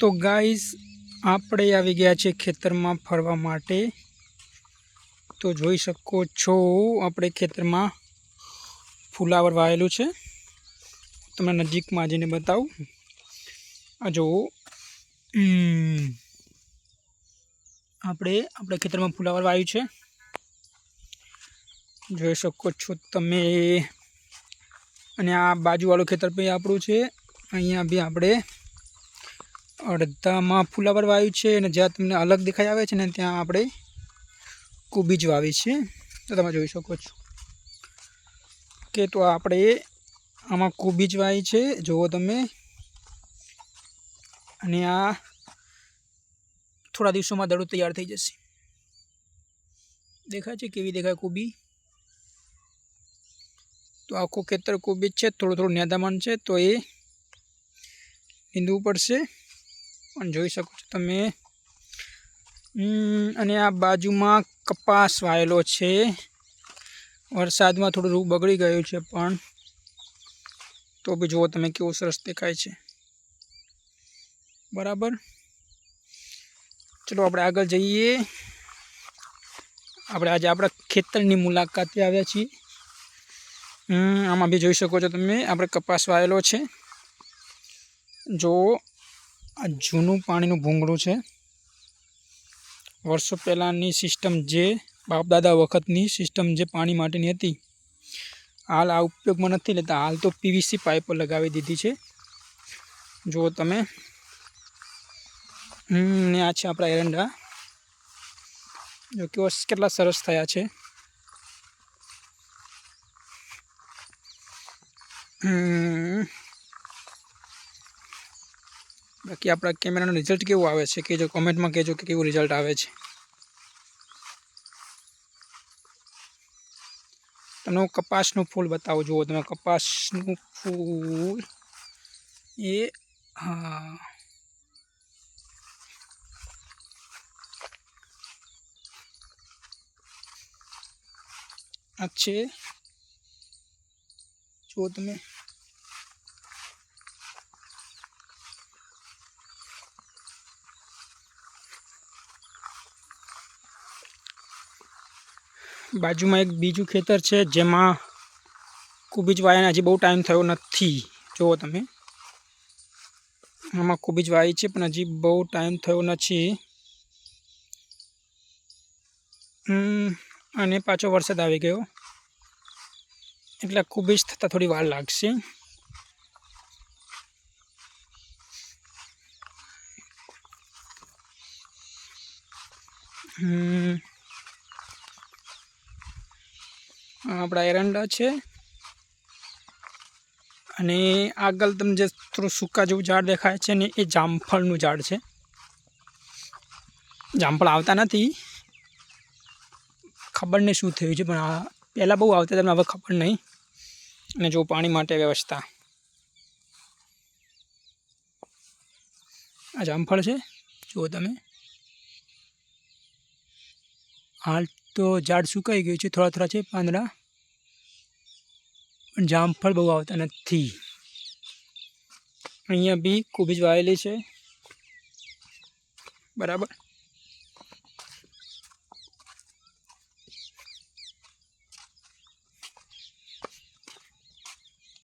તો ગાઈસ આપણે આવી ગયા છે ખેતરમાં ફરવા માટે. તો જોઈ શકો છો, આપણે ખેતરમાં ફુલાવર વાવેલું છે. તમને નજીકમાં જઈને બતાવું. આ જો આપણે આપણે ખેતરમાં ફુલાવર વાવ્યું છે. જોઈ શકો છો તમે. અને આ બાજુવાળું ખેતર પણ આપણું છે. અહીંયા બી આપણે અડધામાં ફુલાવર વાવ્યું છે અને જ્યાં તમને અલગ દેખાઈ આવે છે ને ત્યાં આપણે કુબીજ વાવી છે. તો તમે જોઈ શકો છો કે તો આપણે આમાં કુબીજ વાવી છે. જુઓ તમે. અને આ થોડા દિવસોમાં દડો તૈયાર થઈ જશે. દેખાય છે કેવી દેખાય કોબી? તો આખું ખેતર કોબીજ છે, થોડું થોડું નેદામણ છે, તો એ નીંદવું પડશે. પણ જોઈ શકો છો તમે. અને આ બાજુમાં કપાસ વાયેલો છે. વરસાદમાં થોડું રૂ બગડી ગયું છે પણ. તો બી જુઓ તમે કેવું સરસ દેખાય છે. બરાબર? ચલો આપણે આગળ જઈએ. આપણે આજે આપણા ખેતરની મુલાકાતે આવ્યા છીએ. આમાં બી જોઈ શકો છો તમે. આપણે કપાસ વાયેલો છે. જો આ જૂનું પાણીનું ભૂંગળું છે. વર્ષો પહેલાંની સિસ્ટમ જે બાપ દાદા વખતની સિસ્ટમ જે પાણી માટેની હતી, હાલ આ ઉપયોગમાં નથી લેતા. હાલ તો પીવીસી પાઇપો લગાવી દીધી છે. જુઓ તમે ને આ છે આપણા એરંડા. જો કેવો કેટલા સરસ થયા છે. હમ. બાકી આપણા કેમેરાનું રિઝલ્ટ કેવું આવે છે કહેજો કોમેન્ટમાં કહેજો કે કેવું રિઝલ્ટ આવે છે. તમને હું કપાસનું ફૂલ બતાવું, જુઓ તમે કપાસનું ફૂલ. એ, હા. આ છે. જુઓ તમે. બાજુમાં એક બીજું ખેતર છે, જેમાં કુબીજ વાયાને હજી બહુ ટાઈમ થયો નથી. જુઓ તમે. આમાં કુબીજ વાય છે, પણ હજી બહુ ટાઈમ થયો નથી. અને પાછો વરસાદ આવી ગયો. એટલે કુબીજ થતાં થોડી વાર લાગશે. હમ આ આપણા એરંડા છે. અને આગળ તમને જે થોડું સૂકા જેવું ઝાડ દેખાય છે ને એ જામફળનું ઝાડ છે. જામફળ આવતા નથી. ખબર નહીં શું થયું છે, પણ આ પહેલાં બહુ આવતા, તમને હવે ખબર નહીં. અને જો પાણી માટે વ્યવસ્થા. આ જામફળ છે, જુઓ તમે. હાલ તો ઝાડ સુકાઈ ગયું છે, થોડા થોડા છે પાંદડા. પણ જામફળ બહુ આવતા નથી. અહીંયા બી કુબીજ વાવેલી છે. બરાબર.